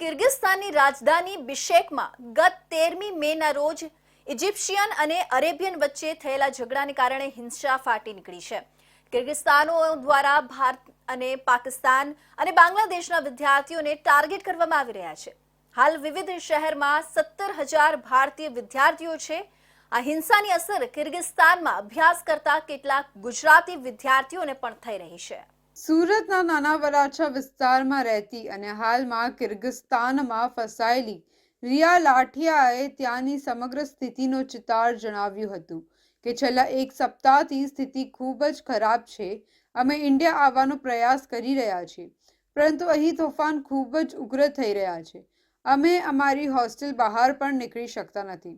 કિર્ગિસ્તાનની રાજધાની બિશેકમાં ગત તેરમી મેના રોજ ઇજિપ્શિયન અને અરેબિયન વચ્ચે થયેલા ઝઘડાને કારણે હિંસા ફાટી નીકળી છે. કિર્ગિસ્તાનો દ્વારા ભારત અને પાકિસ્તાન અને બાંગ્લાદેશના વિદ્યાર્થીઓને ટાર્ગેટ કરવામાં આવી રહ્યા છે. હાલ વિવિધ શહેરમાં સત્તર હજાર ભારતીય વિદ્યાર્થીઓ છે. આ હિંસાની અસર કિર્ગિસ્તાનમાં અભ્યાસ કરતા કેટલાક ગુજરાતી વિદ્યાર્થીઓને પણ થઈ રહી છે. સુરતના નાના વરાછા વિસ્તારમાં રહેતી અને હાલમાં કિર્ગિસ્તાનમાં ફસાયેલી રિયા લાઠિયાએ ત્યાંની સમગ્ર સ્થિતિનો ચિતાર જણાવ્યું હતું કે છેલ્લા એક સપ્તાહથી સ્થિતિ ખૂબ જ ખરાબ છે. અમે ઇન્ડિયા આવવાનો પ્રયાસ કરી રહ્યા છીએ, પરંતુ અહીં તોફાન ખૂબ જ ઉગ્ર થઈ રહ્યા છે. અમે અમારી હોસ્ટેલ બહાર પણ નીકળી શકતા નથી.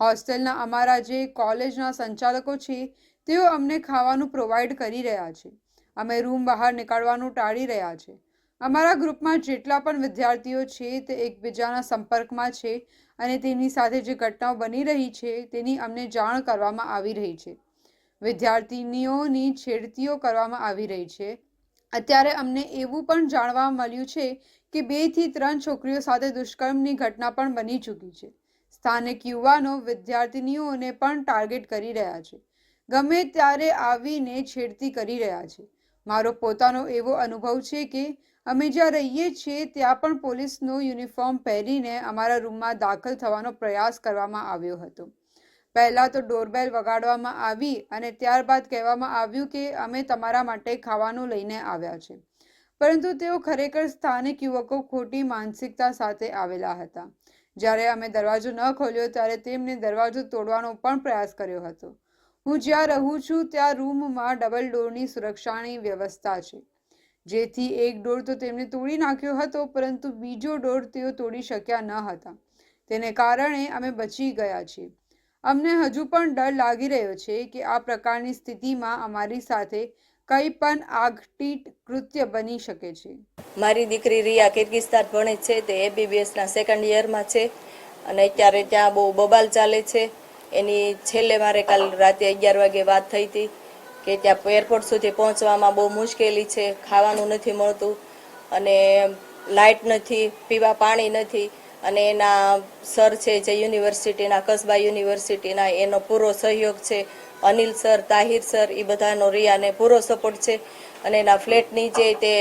હોસ્ટેલના અમારા જે કોલેજના સંચાલકો છે, તેઓ અમને ખાવાનું પ્રોવાઈડ કરી રહ્યા છે. અમે રૂમ બહાર નીકળવાનું ટાળી રહ્યા છે. અમારા ગ્રુપમાં જેટલા પણ વિદ્યાર્થીઓ છે તે એકબીજાના સંપર્કમાં છે અને તેમની સાથે જે ઘટનાઓ બની રહી છે તેની અમને જાણ કરવામાં આવી રહી છે. વિદ્યાર્થીનીઓની છેડતીઓ કરવામાં આવી રહી છે. અત્યારે અમને એવું પણ જાણવા મળ્યું છે કે બેથી ત્રણ છોકરીઓ સાથે દુષ્કર્મની ઘટના પણ બની ચૂકી છે. સ્થાનિક યુવાનો વિદ્યાર્થિનીઓને પણ ટાર્ગેટ કરી રહ્યા છે. ગમે ત્યારે આવીને છેડતી કરી રહ્યા છે. મારો પોતાનો એવો અનુભવ છે કે અમે જ્યાં રહીએ છીએ, ત્યાં પણ પોલીસનો યુનિફોર્મ પહેરીને અમારા રૂમમાં દાખલ થવાનો પ્રયાસ કરવામાં આવ્યો હતો. પહેલાં તો ડોરબેલ વગાડવામાં આવી અને ત્યારબાદ કહેવામાં આવ્યું કે અમે તમારા માટે ખાવાનું લઈને આવ્યા છે. પરંતુ તેઓ ખરેખર સ્થાનિક યુવકો ખોટી માનસિકતા સાથે આવેલા હતા. જ્યારે અમે દરવાજો ન ખોલ્યો, ત્યારે તેમને દરવાજો તોડવાનો પણ પ્રયાસ કર્યો હતો. હું જ્યાં રહું છું, ત્યાં રૂમમાં ડબલ ડોરની સુરક્ષાની વ્યવસ્થા છે. જેથી એક ડોર તો તેમણે તોડી નાખ્યો હતો, પરંતુ બીજો ડોર તેઓ તોડી શક્યા ન હતા. તેને કારણે અમે બચી ગયા છીએ. અમને હજુ પણ ડર લાગી રહ્યો છે કે આ પ્રકારની સ્થિતિમાં અમારી સાથે કંઈ પણ આગટીટ કૃત્ય બની શકે છે. મારી દીકરી રિયા કિર્ગિસ્તાન ભણે છે, તે એબીબીએસના સેકન્ડ યરમાં છે અને અત્યારે ત્યાં બહુ બબાલ ચાલે છે. એની છેલ્લે મારે કાલ રાતે અગિયાર વાગે વાત થઈ હતી કે ત્યાં એરપોર્ટ સુધી પહોંચવામાં બહુ મુશ્કેલી છે, ખાવાનું નથી મળતું અને લાઇટ નથી, પીવા પાણી નથી અને એના સર છે જે યુનિવર્સિટીના કસબા યુનિવર્સિટીના એનો પૂરો સહયોગ છે. અનિલ સર તાહિર સર એ બધાનો રિયાને પૂરો સપોર્ટ છે અને એના ફ્લેટની જે તે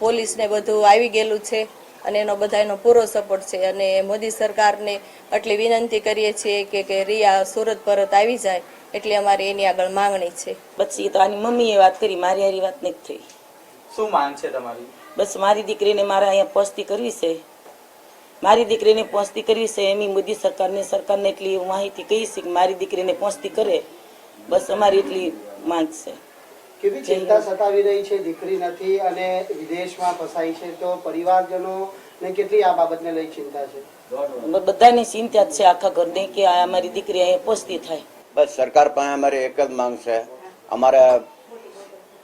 પોલીસને બધું આવી ગયેલું છે. અને એનો બધાનો પૂરો સપોર્ટ છે. અને મોદી સરકારને આટલી વિનંતી કરીએ છીએ કે કે રિયા સુરત પરત આવી જાય એટલે અમારી એની આગળ માંગણી છે. પછી તો આની મમ્મીએ વાત કરી મારી હારી વાત નથી થઈ. શું માંગ છે તમારી? બસ મારી દીકરીને મારે અહીંયા પહોંચતી કરવી છે. મારી દીકરીને પહોંચતી કરવી છે એની મોદી સરકારને સરકારને એટલી માહિતી કહી છે કે મારી દીકરીને પહોંચતી કરે? બસ અમારી એટલી માંગ છે. કેવી ચિંતા સતાવી રહી છે દીકરી નથી અને વિદેશમાં ફસાઈ છે તો પરિવારજનો ને કેટલી આ બાબતને લઈ ચિંતા છે? બધાની ચિંતા જ છે આખા ઘરની કે આ અમારી દીકરી અહીંયા પહોંચતી થાય. બસ સરકાર પાસે અમારી એક જ માંગ છે. અમારે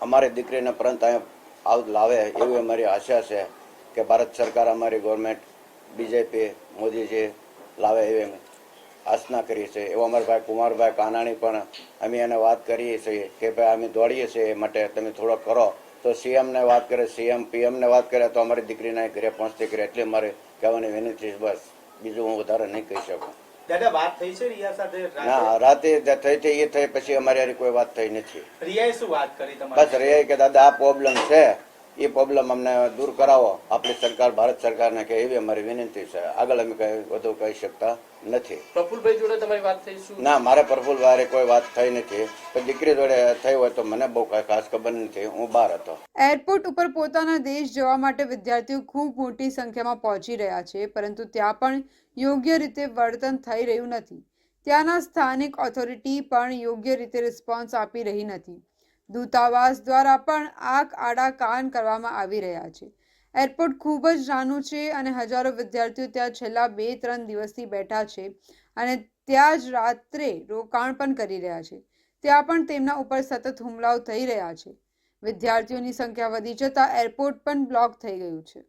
અમારી દીકરીને પરંત અહીંયા આવ લાવે એવી અમારી આશા છે કે ભારત સરકાર અમારી ગવર્મેન્ટ બીજેપી મોદીજી લાવે એવી આસના કરીએ છીએ. એવો અમારા ભાઈ કુમારભાઈ કાનાણી પણ અમે એને વાત કરીએ છીએ કે ભાઈ અમે દોડીએ છીએ એ માટે તમે થોડો કરો. તો સીએમને વાત કરે સીએમ પીએમને વાત કરે તો અમારી દીકરીના ઘરે પહોંચતી કરે એટલે મારે કહેવાની વિનંતી છે બસ. બીજું હું વધારે નહીં કહી શકું. દાદા વાત થઈ છે રિયા સાથે? ના રાતે થઈ થઈ એ થઈ પછી અમારી હારી કોઈ વાત થઈ નથી. રિયાએ શું વાત કરી બસ તમારી કે દાદા આ પ્રોબ્લેમ છે. એ પ્રોબ્લેમ અમને દૂર કરાવો. આપણી સરકાર ભારત સરકારને કે એવી અમારી વિનંતી છે. આગળ અમે કઈ વધુ કહી શકતા નથી. પ્રફુલભાઈ જોડે તમારી વાત થઈ શું? ના મારે પ્રફુલભાઈ કોઈ વાત થઈ નથી. પણ દીકરી જોડે થઈ હોય તો મને બહુ કઈ ખાસ ખબર નથી. હું બહાર હતો. એરપોર્ટ ઉપર પોતાના દેશ જવા માટે વિદ્યાર્થીઓ ખૂબ મોટી સંખ્યામાં પહોંચી રહ્યા છે પરંતુ ત્યાં પણ યોગ્ય રીતે વર્તન થઈ રહ્યું નથી. ત્યાંના સ્થાનિક ઓથોરિટી પણ યોગ્ય રીતે રિસ્પોન્સ આપી રહી નથી. દૂતાવાસ દ્વારા પણ આંખ આડા કાન કરવામાં આવી રહ્યા છે. એરપોર્ટ ખૂબ જ નાનું છે અને હજારો વિદ્યાર્થીઓ ત્યાં છેલ્લા બે ત્રણ દિવસથી બેઠા છે અને ત્યાં જ રાત્રે રોકાણ પણ કરી રહ્યા છે. ત્યાં પણ તેમના ઉપર સતત હુમલાઓ થઈ રહ્યા છે. વિદ્યાર્થીઓની સંખ્યા વધી જતાં એરપોર્ટ પણ બ્લોક થઈ ગયું છે.